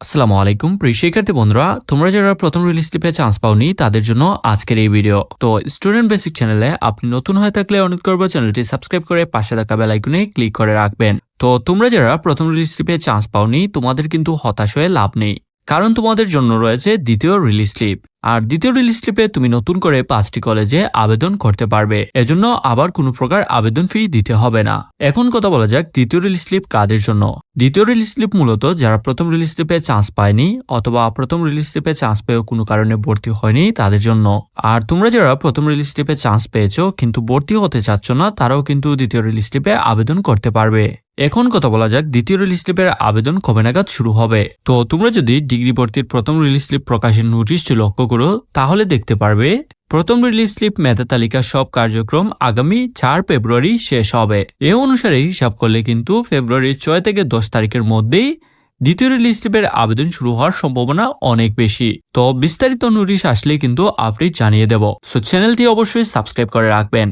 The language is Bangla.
আসসালামু আলাইকুম, প্রিয় শিক্ষার্থী বন্ধুরা, তোমরা যারা প্রথম রিলিজ স্লিপে চান্স পাওনি, তাদের জন্য আজকের এই ভিডিও তো স্টুডেন্ট বেসিক চ্যানেলে আপনি নতুন হয়ে থাকলে অনুরোধ করব চ্যানেলটি সাবস্ক্রাইব করে পাশে থাকা বেল আইকনে ক্লিক করে রাখবেন। তো তোমরা যারা প্রথম রিলিজ স্লিপে চান্স পাওনি, তোমাদের কিন্তু হতাশ হয়ে লাভ নেই, কারণ তোমাদের জন্য রয়েছে দ্বিতীয় রিলিজ স্লিপ আর দ্বিতীয় রিলিজ স্লিপে তুমি নতুন করে পাঁচটি কলেজে আবেদন করতে পারবে। এজন্য আবার কোনো প্রকার আবেদন ফি দিতে হবে না। এখন কথা বলা যাক দ্বিতীয় রিলিজ স্লিপ কাদের জন্য। দ্বিতীয় রিলিজ স্লিপ মূলত যারা প্রথম রিলিজ স্লিপে চান্স পায়নি অথবা প্রথম রিলিজ স্লিপে চান্স পেয়েও কোনো কারণে ভর্তি হয়নি তাদের জন্য। আর তোমরা যারা প্রথম রিলিজ স্লিপে চান্স পেয়েছ কিন্তু ভর্তি হতে চাচ্ছ না, তারাও কিন্তু দ্বিতীয় রিলিজ স্লিপে আবেদন করতে পারবে। এখন কথা বলা যাক দ্বিতীয় রিলিজ স্লিপের আবেদন কবে নাগাদ শুরু হবে। তো তোমরা যদি ডিগ্রি ভর্তির প্রথম রিলিজ স্লিপ প্রকাশের নোটিশটি লক্ষ্য করো তাহলে দেখতে পারবে, প্রথম রিলিজ স্লিপ মেধা তালিকার সব কার্যক্রম আগামী চার ফেব্রুয়ারি শেষ হবে। এ অনুসারে হিসাব করলে কিন্তু ফেব্রুয়ারির ছয় থেকে দশ তারিখের মধ্যেই দ্বিতীয় রিলিজ স্লিপের আবেদন শুরু হওয়ার সম্ভাবনা অনেক বেশি। তো বিস্তারিত নোটিশ আসলে কিন্তু আপনি জানিয়ে দেব। সো চ্যানেলটি অবশ্যই সাবস্ক্রাইব করে রাখবেন।